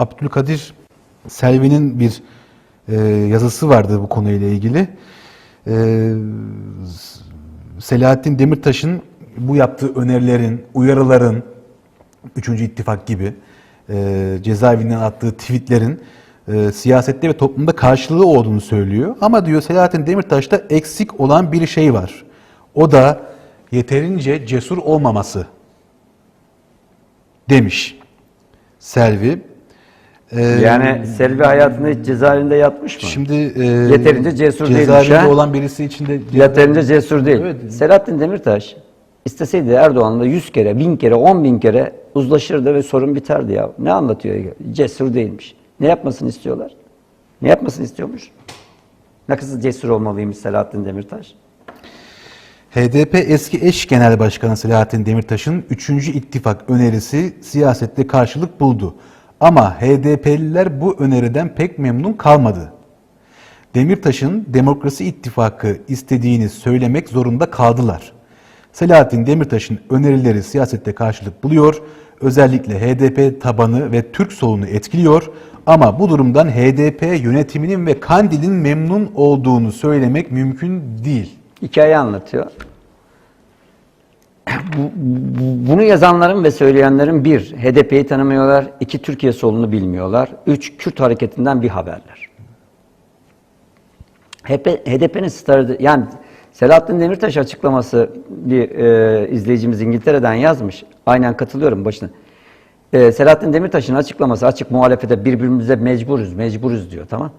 Abdülkadir Selvi'nin bir e, yazısı vardı bu konuyla ilgili. E, Selahattin Demirtaş'ın bu yaptığı önerilerin, uyarıların, Üçüncü İttifak gibi e, cezaevinden attığı tweetlerin e, siyasette ve toplumda karşılığı olduğunu söylüyor. Ama diyor Selahattin Demirtaş'ta eksik olan bir şey var. O da yeterince cesur olmaması demiş Selvi. E, Yani Selvi hayatında hiç cezaevinde yatmış mı? Şimdi e, Yeterince cesur değilmiş, cezaevinde ha? olan birisi için de Yeterince cesur değil. Evet. Selahattin Demirtaş isteseydi Erdoğan'la 100 kere, 1000 kere, 10 bin kere uzlaşırdı ve sorun biterdi ya. Ne anlatıyor? Cesur değilmiş. Ne yapmasını istiyorlar? Ne yapmasını istiyormuş? Ne kadar cesur olmalıymış Selahattin Demirtaş? HDP eski eş genel başkanı Selahattin Demirtaş'ın 3. ittifak önerisi siyasette karşılık buldu. Ama HDP'liler bu öneriden pek memnun kalmadı. Demirtaş'ın Demokrasi İttifakı istediğini söylemek zorunda kaldılar. Selahattin Demirtaş'ın önerileri siyasette karşılık buluyor, özellikle HDP tabanı ve Türk solunu etkiliyor ama bu durumdan HDP yönetiminin ve Kandil'in memnun olduğunu söylemek mümkün değil. Hikaye anlatıyor. Bu- bu- Bunu yazanların ve söyleyenlerin bir, HDP'yi tanımıyorlar, iki, Türkiye solunu bilmiyorlar, üç, Kürt hareketinden bir haberler. HDP'nin starı, yani Selahattin Demirtaş açıklaması bir e, izleyicimiz İngiltere'den yazmış. Aynen katılıyorum başına. E, Selahattin Demirtaş'ın açıklaması açık muhalefete birbirimize mecburuz, mecburuz diyor tamam.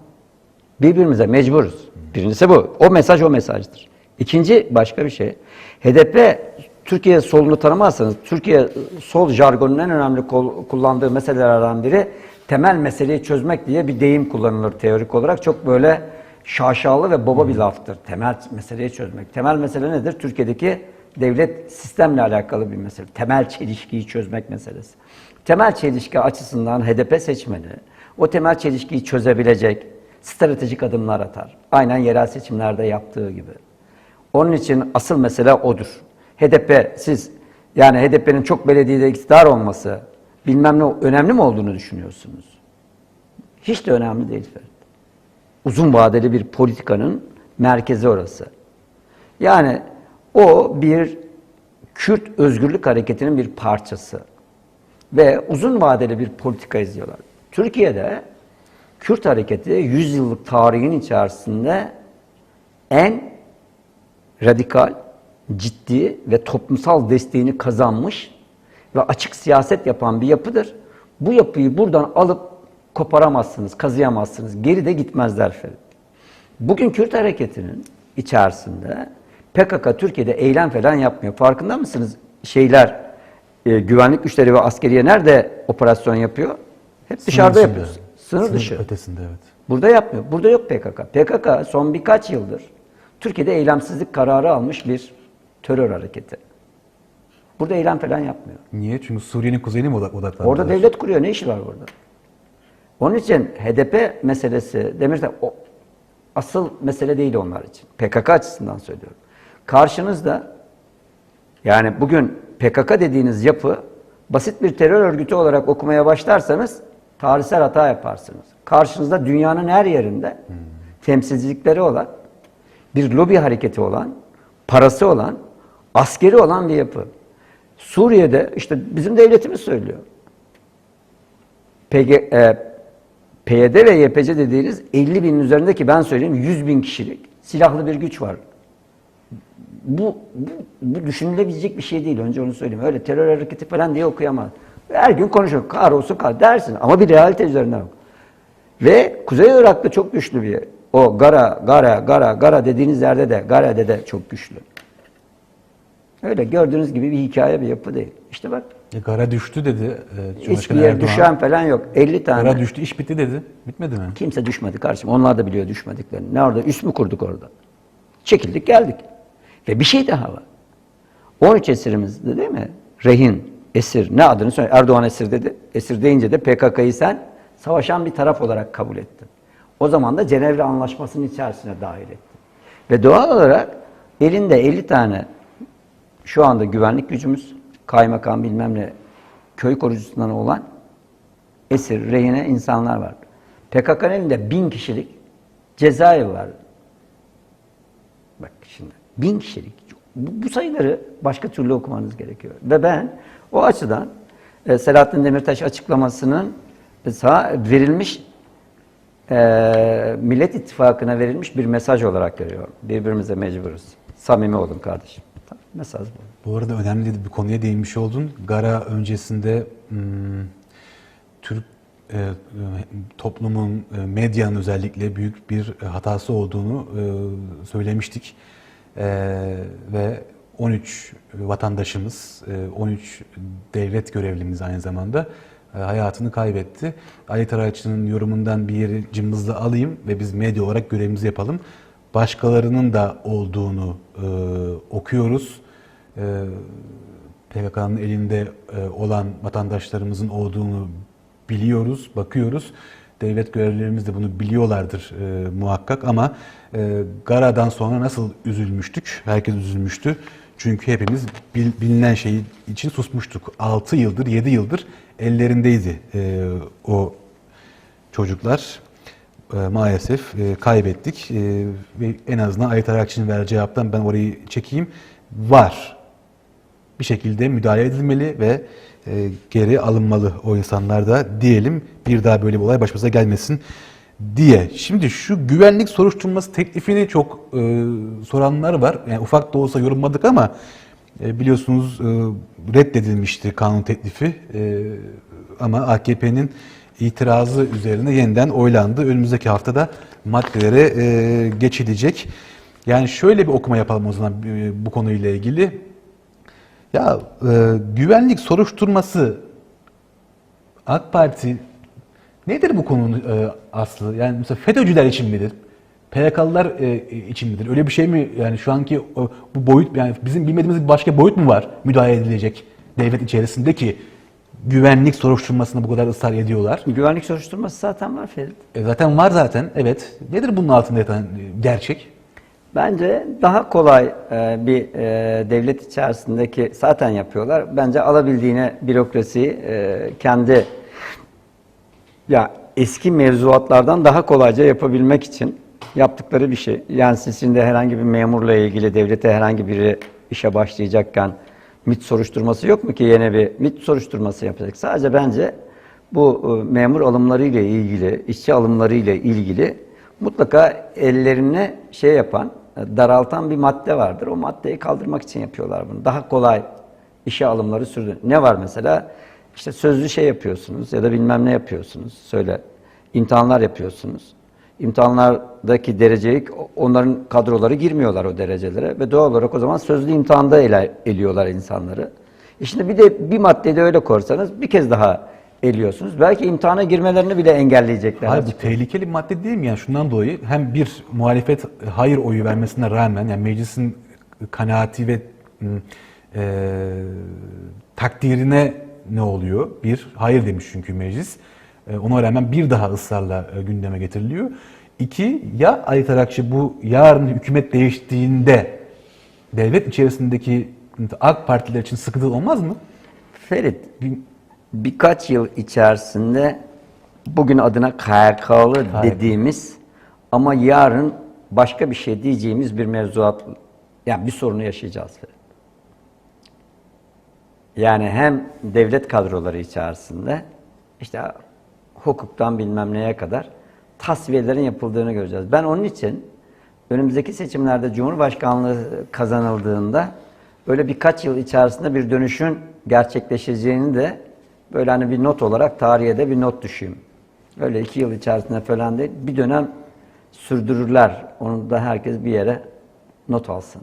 Birbirimize mecburuz. Birincisi bu. O mesaj o mesajdır. İkinci başka bir şey. HDP Türkiye solunu tanımazsanız, Türkiye sol jargonun en önemli kullandığı meselelerden biri temel meseleyi çözmek diye bir deyim kullanılır teorik olarak. Çok böyle şaşalı ve baba bir laftır. Temel meseleyi çözmek. Temel mesele nedir? Türkiye'deki devlet sistemle alakalı bir mesele. Temel çelişkiyi çözmek meselesi. Temel çelişki açısından HDP seçmeni o temel çelişkiyi çözebilecek stratejik adımlar atar. Aynen yerel seçimlerde yaptığı gibi. Onun için asıl mesele odur. HDP siz yani HDP'nin çok belediyede iktidar olması bilmem ne önemli mi olduğunu düşünüyorsunuz? Hiç de önemli değil Ferit. Uzun vadeli bir politikanın merkezi orası. Yani o bir Kürt özgürlük hareketinin bir parçası. Ve uzun vadeli bir politika izliyorlar. Türkiye'de Kürt hareketi 100 yıllık tarihin içerisinde en radikal, ciddi ve toplumsal desteğini kazanmış ve açık siyaset yapan bir yapıdır. Bu yapıyı buradan alıp koparamazsınız, kazıyamazsınız. Geri de gitmezler Ferit. Bugün Kürt hareketinin içerisinde PKK Türkiye'de eylem falan yapmıyor. Farkında mısınız? Şeyler, e, güvenlik güçleri ve askeriye nerede operasyon yapıyor? Hep dışarıda Sınır yapıyor. dışında. Sınır dışı. ötesinde evet. Burada yapmıyor. Burada yok PKK. PKK son birkaç yıldır Türkiye'de eylemsizlik kararı almış bir terör hareketi. Burada eylem falan yapmıyor. Niye? Çünkü Suriye'nin kuzeyine mi odak- odaklandılar? Orada devlet kuruyor. Ne işi var orada? Onun için HDP meselesi Demirtaş o asıl mesele değil onlar için. PKK açısından söylüyorum. Karşınızda yani bugün PKK dediğiniz yapı basit bir terör örgütü olarak okumaya başlarsanız tarihsel hata yaparsınız. Karşınızda dünyanın her yerinde temsilcilikleri olan, bir lobi hareketi olan, parası olan, askeri olan bir yapı. Suriye'de işte bizim devletimiz söylüyor. PG, e, PYD ve YPC dediğiniz 50 binin üzerindeki ben söyleyeyim 100 bin kişilik silahlı bir güç var. Bu, bu, bu düşünülebilecek bir şey değil. Önce onu söyleyeyim. Öyle terör hareketi falan diye okuyamaz. Her gün konuşuyor. Kahrolsun kar dersin. Ama bir realite üzerine yok. Ve Kuzey Irak'ta çok güçlü bir o Gara, Gara, Gara, Gara dediğiniz yerde de Gare'de de çok güçlü. Öyle gördüğünüz gibi bir hikaye bir yapı değil. İşte bak E, Gara düştü dedi. E, hiçbir yer Erdoğan. düşen falan yok. 50 tane. Gara düştü, iş bitti dedi. Bitmedi mi? Kimse düşmedi kardeşim. Onlar da biliyor düşmediklerini. Ne orada? Üst mü kurduk orada? Çekildik geldik. Ve bir şey daha var. 13 esirimizde değil mi? Rehin, esir. Ne adını söyle? Erdoğan esir dedi. Esir deyince de PKK'yı sen savaşan bir taraf olarak kabul ettin. O zaman da Cenevre Anlaşması'nın içerisine dahil ettin. Ve doğal olarak elinde 50 tane şu anda güvenlik gücümüz, kaymakam bilmem ne köy korucusundan olan esir, rehine insanlar var. PKK'nın elinde bin kişilik cezaevi var. Bak şimdi bin kişilik. Bu, bu sayıları başka türlü okumanız gerekiyor. Ve ben o açıdan e, Selahattin Demirtaş açıklamasının sağ verilmiş e, Millet İttifakı'na verilmiş bir mesaj olarak görüyorum. Birbirimize mecburuz. Samimi olun kardeşim. Mesaj bu. Bu arada önemli bir konuya değinmiş oldun. Gara öncesinde hmm, Türk e, e, toplumun, e, medyanın özellikle büyük bir hatası olduğunu e, söylemiştik. Ve 13 vatandaşımız, e, 13 devlet görevlimiz aynı zamanda hayatını kaybetti. Ali Taraç'ın yorumundan bir yeri cımbızla alayım ve biz medya olarak görevimizi yapalım. Başkalarının da olduğunu e, okuyoruz. E, PKK'nın elinde e, olan vatandaşlarımızın olduğunu biliyoruz, bakıyoruz. Devlet görevlilerimiz de bunu biliyorlardır e, muhakkak ama e, Gara'dan sonra nasıl üzülmüştük? Herkes üzülmüştü. Çünkü hepimiz bil- bilinen şey için susmuştuk. 6 yıldır, 7 yıldır ellerindeydi e, o çocuklar. E, maalesef e, kaybettik E, ve en azından Ayet Arakçı'nın vereceği cevaptan ben orayı çekeyim. Var bir şekilde müdahale edilmeli ve geri alınmalı o insanlar da diyelim bir daha böyle bir olay başımıza gelmesin diye. Şimdi şu güvenlik soruşturması teklifini çok e, soranlar var. Yani ufak da olsa yorumladık ama e, biliyorsunuz e, reddedilmişti kanun teklifi E, ama AKP'nin itirazı üzerine yeniden oylandı. Önümüzdeki haftada maddelere e, geçilecek. Yani şöyle bir okuma yapalım o zaman e, bu konuyla ilgili. Ya e, güvenlik soruşturması AK Parti nedir bu konunun e, aslı? Yani mesela FETÖ'cüler için midir? PKK'lılar e, için midir? Öyle bir şey mi? Yani şu anki o, bu boyut yani bizim bilmediğimiz başka boyut mu var müdahale edilecek devlet içerisinde ki güvenlik soruşturmasına bu kadar ısrar ediyorlar? Güvenlik soruşturması zaten var Ferit. E, zaten var zaten. Evet. Nedir bunun altında yatan e, gerçek? Bence daha kolay e, bir e, devlet içerisindeki zaten yapıyorlar. Bence alabildiğine bürokrasiyi e, kendi ya eski mevzuatlardan daha kolayca yapabilmek için yaptıkları bir şey. Yani siz şimdi herhangi bir memurla ilgili devlete herhangi biri işe başlayacakken MIT soruşturması yok mu ki yine bir MIT soruşturması yapacak. Sadece bence bu e, memur alımları ile ilgili, işçi alımları ile ilgili mutlaka ellerine şey yapan, e, daraltan bir madde vardır. O maddeyi kaldırmak için yapıyorlar bunu. Daha kolay işe alımları sürdü. Ne var mesela? İşte sözlü şey yapıyorsunuz ya da bilmem ne yapıyorsunuz. Söyle. İmtihanlar yapıyorsunuz. İmtihanlardaki dereceyi onların kadroları girmiyorlar o derecelere ve doğal olarak o zaman sözlü imtihanda ele, eliyorlar insanları. E şimdi bir de bir maddede öyle korsanız bir kez daha eliyorsunuz. Belki imtihana girmelerini bile engelleyecekler. Hayır bu tehlikeli bir madde değil mi? Yani şundan dolayı hem bir muhalefet hayır oyu vermesine rağmen yani meclisin kanaati ve m, e, takdirine ne oluyor? Bir, hayır demiş çünkü meclis. E, ona rağmen bir daha ısrarla e, gündeme getiriliyor. İki, ya Ali Tarakçı bu yarın hükümet değiştiğinde devlet içerisindeki AK Partiler için sıkıntı olmaz mı? Ferit, bir- birkaç yıl içerisinde bugün adına KYK'lı dediğimiz ama yarın başka bir şey diyeceğimiz bir mevzuat, yani bir sorunu yaşayacağız Ferit. Yani hem devlet kadroları içerisinde işte hukuktan bilmem neye kadar tasfiyelerin yapıldığını göreceğiz. Ben onun için önümüzdeki seçimlerde Cumhurbaşkanlığı kazanıldığında böyle birkaç yıl içerisinde bir dönüşün gerçekleşeceğini de böyle hani bir not olarak tarihe de bir not düşeyim. Öyle iki yıl içerisinde falan değil. Bir dönem sürdürürler. Onu da herkes bir yere not alsın.